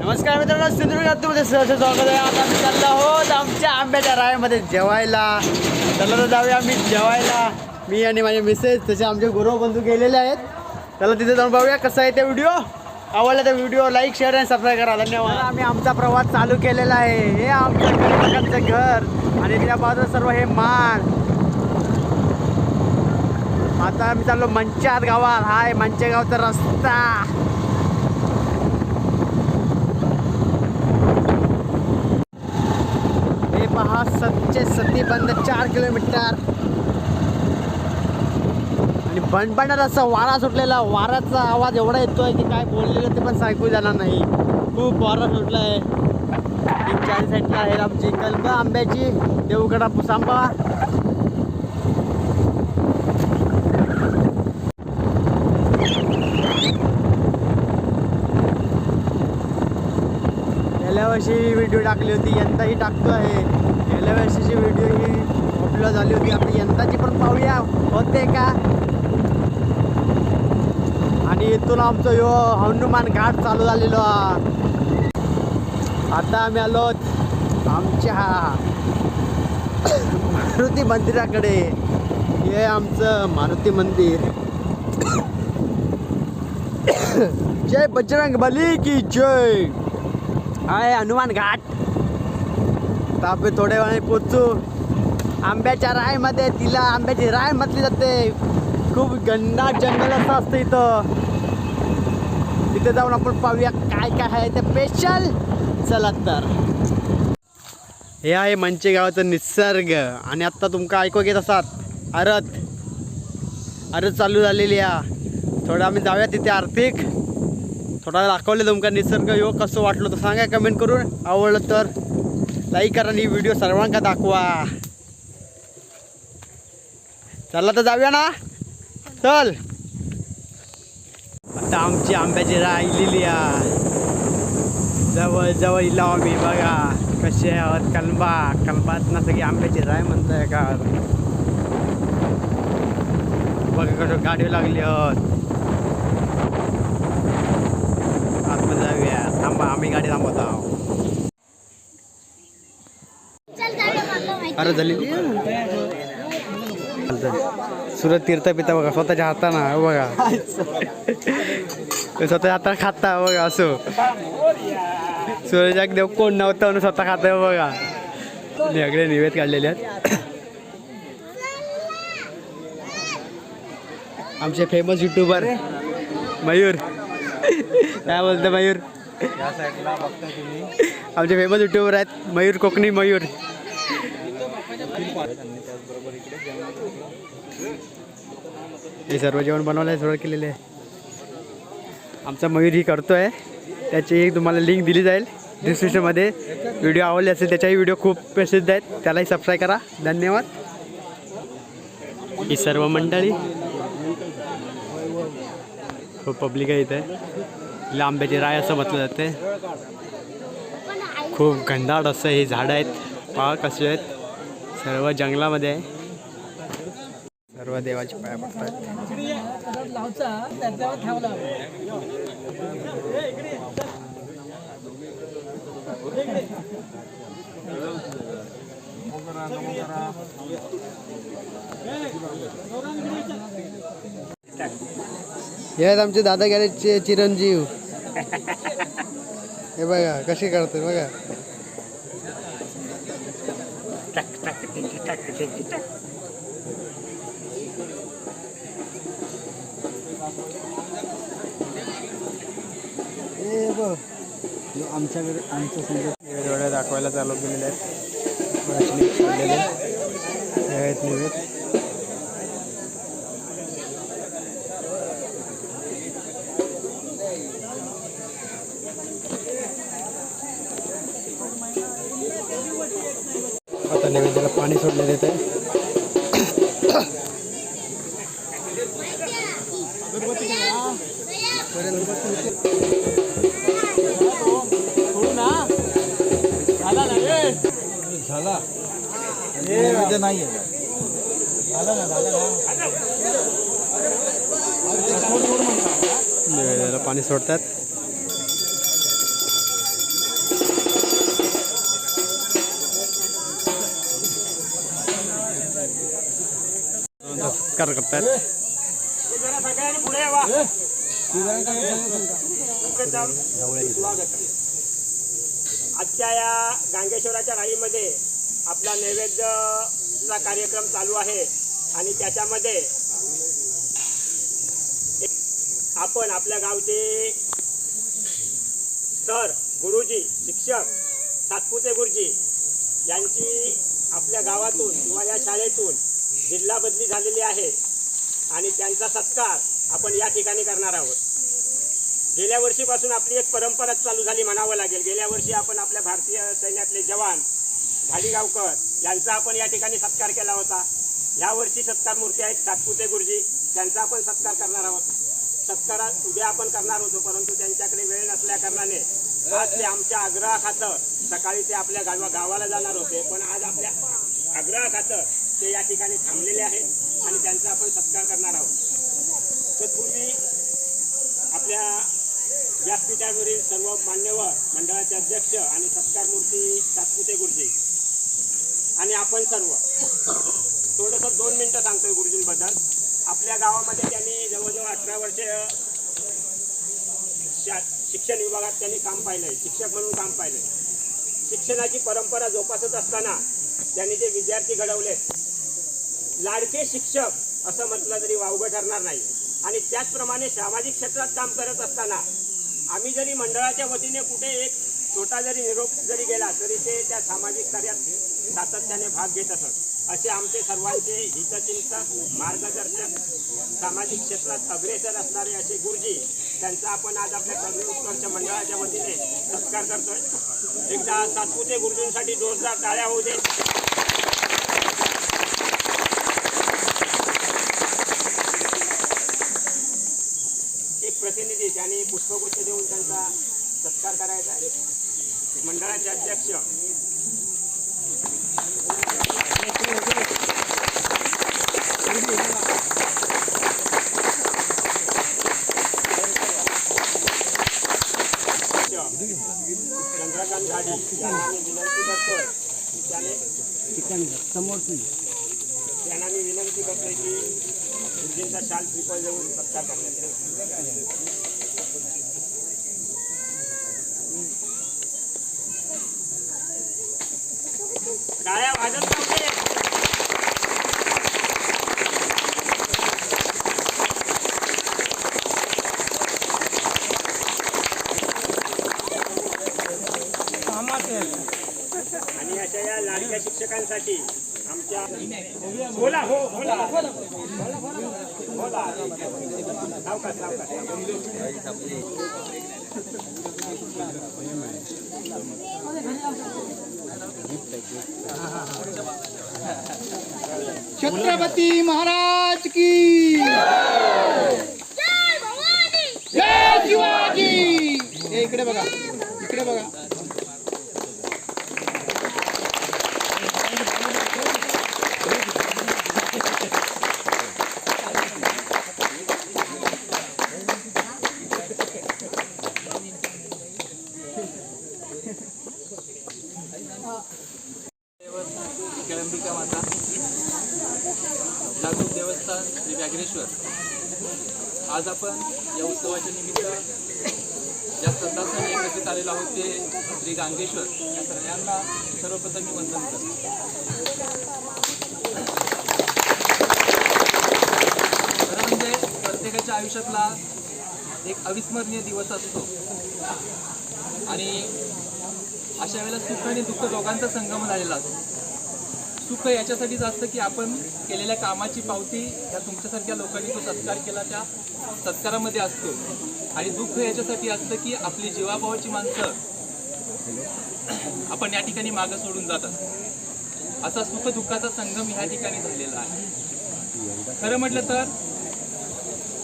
नमस्कार मित्रांनो सिंधुदुर्गात तुमचं सहर्ष स्वागत आहे. आता आम्ही चाललो आहोत आमच्या आंब्याच्या रायमध्ये जेवायला. चला तर जाऊया आम्ही जेवायला. मी आणि माझे मिसेस तसे आमचे गुरु बंधू गेलेले आहेत. चला तिथे जाऊन पाहूया कसा आहे ते व्हिडिओ आवडला तर व्हिडिओ लाईक शेअर आणि सबस्क्राईब करा. धन्यवाद. आम्ही आमचा प्रवास चालू केलेला आहे. हे आमच्या घर. आणि त्या बाजूला सर्व हे मान आता आम्ही चाललो मंचात गावात. हाय मंचेगावचा रस्ता हे पहा सच्चे बंद चार किलोमीटर. आणि भणभणाट असा वारा सुटलेला वाराचा आवाज एवढा येतोय की काय बोललेलं ते पण ऐकू जाणार नाही. खूप वारा सुटला आहे तीन साईडला आहे आमची कल्प आंब्याची देवगडा पुसांबा. गेल्या वर्षी व्हिडिओ टाकली होती यंदाही टाकतो आहे गेल्या वर्षीची व्हिडिओ ही अपलोड झाली होती. आपली यंदाची पण पाहूया. होते का? आणि इथून आमचं यो हनुमान घाट चालू झालेलो. आता आम्ही आलो आमच्या मारुती मंदिराकडे. हे आमचं मारुती मंदिर. जय बजरंग बली की जय. आहे हनुमान घाट. तर आपण थोड्या वेळाने पोचू आंब्याच्या रायमध्ये तिला आंब्याची राय म्हटली जाते. खूप गन्नाट जंगल असं असतं इथं. तिथे जाऊन आपण पाहूया काय काय आहे ते स्पेशल चला तर. हे आहे मंचे गावाचं निसर्ग. आणि आत्ता तुमका ऐकू घेत असतात अरत. अरत चालू झालेली आहे. थोडं आम्ही जाऊया तिथे आर्थिक. थोडा दाखवले तुमका निसर्ग योग कसं वाटलं तर सांगा कमेंट करून. आवडलं तर. लाईक करा आणि व्हिडिओ सर्वांका दाखवा. चला तर जाऊया ना. चल. आता आमची आंब्याची राहिलेली जवळ जवळ इला आम्ही बघा कसे आहोत कलबा. कलबात ना सगळी आंब्याची राय म्हणताय का? बघा कसं गाडी लागली आहोत. आतमध्ये जाऊया. थांबा आम्ही गाडी थांबवत. आहोत अरे झाली सुरत तीर्थ पिता बघा स्वतःच्या हाताना हो बघा. स्वतःच्या हाताने खाता हो बघा असो. सूरजाक देव कोण नव्हतं म्हणून स्वतः खात हो बघा. सगळे निवेद काढलेले आहेत. आमचे फेमस युट्यूबर मयूर. काय बोलतो मयूर? आमचे फेमस युट्यूबर आहेत मयूर कोकणी मयूर. त्याचबरोबर इकडे हे सर्व जेवण बनवायला सुरुवात केलेली आहे. आमचा मयूर ही करतोय. त्याची एक तुम्हाला लिंक दिली जाईल डिस्क्रिप्शनमध्ये व्हिडिओ आवडले असेल त्याच्याही व्हिडिओ खूप प्रसिद्ध आहेत. त्यालाही सबस्क्राईब करा. धन्यवाद. ही सर्व मंडळी खूप पब्लिक आहे इथे. तिला आंब्याची राय असं म्हटलं जाते खूप घनदाट असं हे झाडं आहेत. पहा कसे आहेत. सर्व जंगलामध्ये आहे. सर्व देवाची पाया पडतात. हे आहेत आमचे दादा गॅरेजचे चिरंजीव. हे बघा कसे करतात बघा. हे बघ आमच्याकडे आमचं समजा डोळे दाखवायला चालू केलेले आहेत बरेचसे काढलेले हे आहेत निवेद आता नैवेद्याला पाणी सोडण्यात येत आहे झाला नैवेद्य नाही आहे नैवेद्याला पाणी सोडतात. नमस्कार करतात आजच्या या गांगेश्वराच्या राईमध्ये आपला नैवेद्यचा कार्यक्रम चालू आहे आणि त्याच्यामध्ये एक- आपण आपल्या गावचे सर गुरुजी शिक्षक सातपुते गुरुजी यांची आपल्या गावातून किंवा या शाळेतून जिल्हा बदली झालेली आहे आणि त्यांचा सत्कार आपण या ठिकाणी करणार आहोत. गेल्या वर्षीपासून आपली एक परंपराच चालू झाली म्हणावं लागेल. गेल्या वर्षी आपण आपल्या भारतीय सैन्यातले जवान घालीगावकर यांचा आपण या ठिकाणी सत्कार केला होता. या वर्षी सत्कार मूर्ती आहेत सातपुते गुरुजी. त्यांचा आपण सत्कार करणार आहोत. सत्कारात उद्या आपण करणार होतो परंतु त्यांच्याकडे वेळ नसल्या कारणाने आज ते आमच्या आग्रहाखातर सकाळी ते आपल्या गावा गावाला जाणार होते. पण आज आपल्या आग्रहाखातर ते या ठिकाणी थांबलेले आहेत आणि त्यांचा आपण सत्कार करणार आहोत. तत्पूर्वी आपल्या व्यासपीठावरील सर्व मान्यवर मंडळाचे अध्यक्ष आणि सत्कार मूर्ती सातपुते गुरुजी आणि आपण सर्व. थोडंसं दोन मिनटं सांगतोय गुरुजींबद्दल. आपल्या गावामध्ये त्यांनी जवळजवळ अठरा वर्षे शा- शिक्षण विभागात त्यांनी काम पाहिलंय शिक्षक म्हणून काम पाहिलंय. शिक्षणाची परंपरा जोपासत असताना त्यांनी जे विद्यार्थी घडवले लाडके शिक्षक असं म्हटलं तरी वावगं ठरणार नाही. आणि त्याचप्रमाणे सामाजिक क्षेत्रात काम करत असताना आम्ही जरी मंडळाच्या वतीने कुठे एक छोटा जरी निरोप जरी गेला तरी ते त्या सामाजिक कार्यात सातत्याने भाग घेत असत. असे आमचे सर्वांचे हितचिंतक मार्गदर्शक सामाजिक क्षेत्रात अग्रेसर असणारे असे गुरुजी त्यांचा आपण आज आपल्या कर्मी उत्कर्ष मंडळाच्या वतीने सत्कार करतोय. एकदा सातपुते गुरुजींसाठी जोरदार टाळ्या होऊ दे. पुष्पगुच्छ त्यांचा सत्कार करायचा आहे. मंडळाचे अध्यक्ष. चंद्रकांत मी विनंती करतोय. की त्याने त्यांना मी विनंती शाल श्रीफळ देऊन सत्कार करण्यात यावा. टाळ्या वाजत छत्रपती महाराज की। जय शिवाजी। हे इकडे बघा इकडे बघा केळंबिका माता लातूर देवस्थान श्री व्याघ्रेश्वर आज आपण या उत्सवाच्या निमित्त या श्रद्धास्थानी एकत्रित आलेलो आहोत ते श्री गांगेश्वर या सगळ्यांना सर्वप्रथम मी वंदन करतो. खरं म्हणजे प्रत्येकाच्या आयुष्यातला एक अविस्मरणीय दिवस असतो. आणि अशा वेळेला सुख आणि दुःख दोघांचा संगम झालेला असतो. सुख याच्यासाठीच असतं की आपण केलेल्या कामाची पावती या तुमच्यासारख्या लोकांनी जो सत्कार केला त्या सत्कारामध्ये असतो. आणि दुःख याच्यासाठी असतं की आपली जीवाभावाची माणसं आपण या ठिकाणी मागं सोडून जात असतो. असा सुख दुःखाचा संगम ह्या ठिकाणी झालेला आहे. खरं म्हटलं तर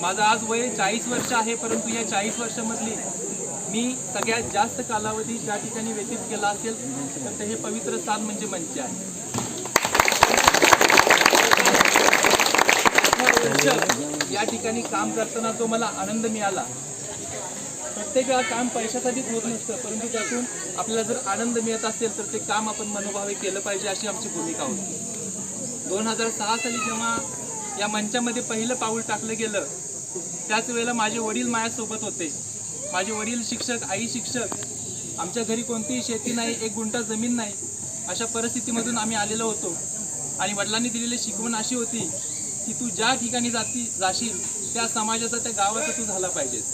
माझं आज वय चाळीस वर्ष आहे परंतु या चाळीस वर्षामधली मी सगळ्यात जास्त कालावधी ज्या ठिकाणी व्यतीत केला असेल तर ते हे पवित्र स्थान म्हणजे मंच आहे. शिक्षक या ठिकाणी काम करताना जो मला आनंद मिळाला प्रत्येक वेळा काम पैशासाठीच होत नसतं परंतु त्यातून आपल्याला जर आनंद मिळत असेल तर ते काम आपण मनोभावे केलं पाहिजे अशी आमची भूमिका होती. दोन हजार सहा साली जेव्हा या मंचामध्ये पहिलं पाऊल टाकलं गेलं त्याच वेळेला माझे वडील माझ्यासोबत होते. माझे वडील शिक्षक आई शिक्षक आमच्या घरी कोणतीही शेती नाही एक गुंठा जमीन नाही अशा परिस्थितीमधून आम्ही आलेलो होतो. आणि वडिलांनी दिलेली शिकवण अशी होती की तू ज्या ठिकाणी जाती जाशील त्या समाजाचा त्या गावाचा तू झाला पाहिजेस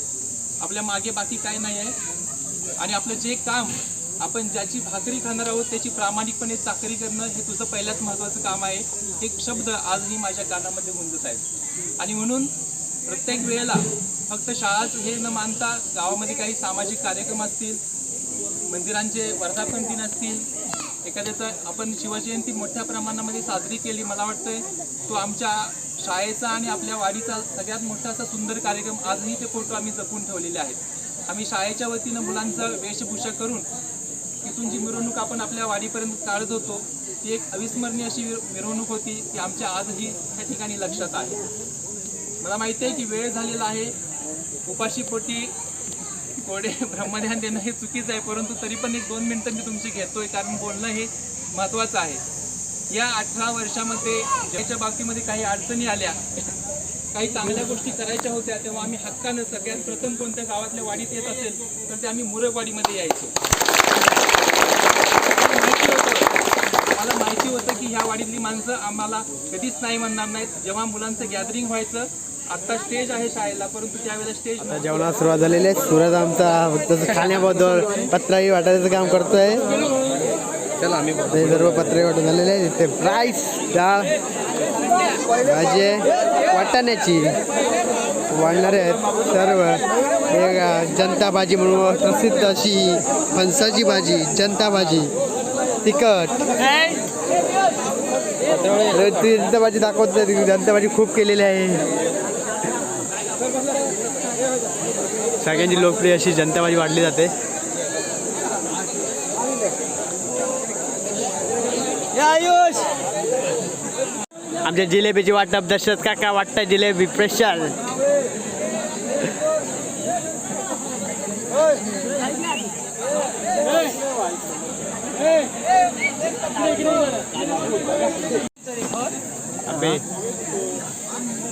आपल्या मागे बाकी काय नाही आहे. आणि आपलं जे काम आपण ज्याची भाकरी खाणार आहोत त्याची प्रामाणिकपणे चाकरी करणं हे तुझं पहिल्याच महत्त्वाचं काम आहे. हे शब्द आजही माझ्या कानामध्ये गुंजत आहेत. आणि म्हणून प्रत्येक वेळेला फक्त शाळाच हे न मानता गावामध्ये काही सामाजिक कार्यक्रम असतील मंदिरांचे वर्धापन दिन असतील एखाद्याचं आपण शिवजयंती मोठ्या प्रमाणामध्ये साजरी केली मला वाटतंय तो आमच्या शाळेचा आणि आपल्या वाडीचा सगळ्यात मोठा असा सुंदर कार्यक्रम आजही ते फोटो आम्ही जपून ठेवलेले आहेत. आम्ही शाळेच्या वतीनं मुलांचं वेशभूषा करून तिथून जी मिरवणूक आपण आपल्या वाडीपर्यंत काढत होतो ती एक अविस्मरणीय अशी मिरवणूक होती ती आमच्या आजही त्या ठिकाणी लक्षात आहे. मला माहिती आहे की वेळ झालेला आहे. उपाशीपोटी थोडे ब्रह्मध्यान देणं हे चुकीचं आहे परंतु तरी पण एक दोन मिनटं मी तुमची घेतोय कारण बोलणं हे महत्त्वाचं आहे. या अठरा वर्षामध्ये जयच्या बाबतीमध्ये काही अडचणी आल्या काही चांगल्या गोष्टी करायच्या होत्या तेव्हा आम्ही हक्कानं सगळ्यात प्रथम कोणत्या गावातल्या वाडीत येत असेल तर ते आम्ही मुरगवाडीमध्ये यायचो. मला माहिती होतं की ह्या वाडीतली माणसं आम्हाला कधीच नाही म्हणणार नाहीत. जेव्हा मुलांचं गॅदरिंग व्हायचं आता स्टेज आहे शाळेला परंतु त्यावेळेला स्टेज आता जेवणाला सुरुवात झालेली आहे. सूरज आमचा फक्त खाण्याबद्दल पत्राई वाटायचं काम करतोय. ते सर्व पत्रे वाटून झालेले आहे इथे प्राईस डाळ भाजी वाटाण्याची वाढणारे आहेत सर्व. हे जनता भाजी म्हणून प्रसिद्ध अशी फणसाची भाजी जनता भाजी. तिखट. ती जनता भाजी दाखवत जनता भाजी खूप केलेली आहे. सगळ्यांची लोकप्रिय अशी जनता भाजी वाढली जाते आमच्या जिलेबीची वाटप दशरथ काका वाटतं जिलेबी स्पेशल अबे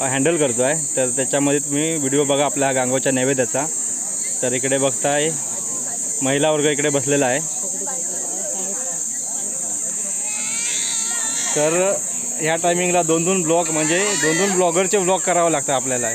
हँडल करतो आहे तर त्याच्यामध्ये तुम्ही व्हिडिओ बघा आपल्या गांगोच्या नैवेद्याचा. तर इकडे बघताय महिला वर्ग इकडे बसलेला आहे. तर ह्या टायमिंगला दोन दोन ब्लॉग म्हणजे दोन दोन ब्लॉगरचे ब्लॉग करावं लागतं आपल्याला.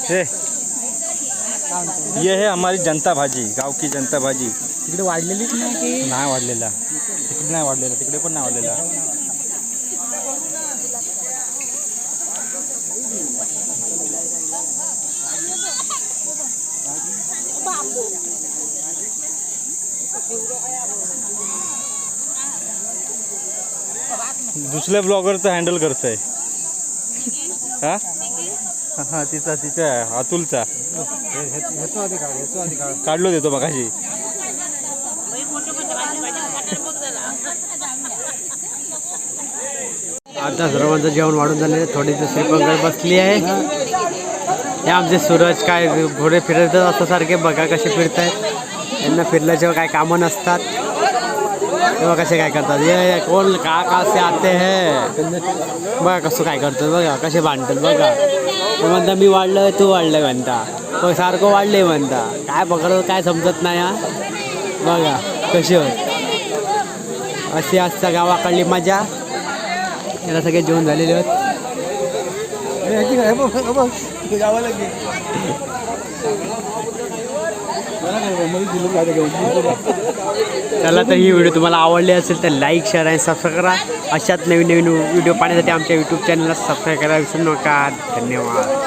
हे ये है हमारी जनता भाजी गाव की जनता भाजी। तिकडे वाढलेलीच नाही की? नाही वाढलेला. तिकडे नाही वाढलेला तिकडे पण नाही वाढलेला. दुसऱ्या ब्लॉगरचं हँडल करतंय. हा? हा तिचा तिचा आहे, अतुलचा. काढलो देतो मगाशी. आता सर्वांचं जेवण वाढून झाले. थोडी दुसरी पंगड बसली आहे. हे आमचे सूरज काय घोडे फिरत असं सारखे बघा कसे फिरतायत. यांना फिरल्याशिवाय काय कामं नसतात. तेव्हा कसे काय करतात. ये कोण का का से आते है? बघा कसं काय करतात. बघा कसे भांडतात. बघा. तो म्हणता मी वाढलोय तू वाढलंय म्हणता. मग सारखं वाढलंय म्हणता. काय पकडलं काय समजत नाही हा? बघा कशी होत अशी असता गावाकडली मजा. याला सगळे जेवण झालेले आहेत चला तर ही व्हिडिओ तुम्हाला आवडली असेल तर लाईक शेअर आणि सबस्क्राईब करा. अशाच नवीन नवीन व्हिडिओ पाहण्यासाठी आमच्या यूट्यूब चॅनलला सबस्क्राईब करा विसरू नका. धन्यवाद.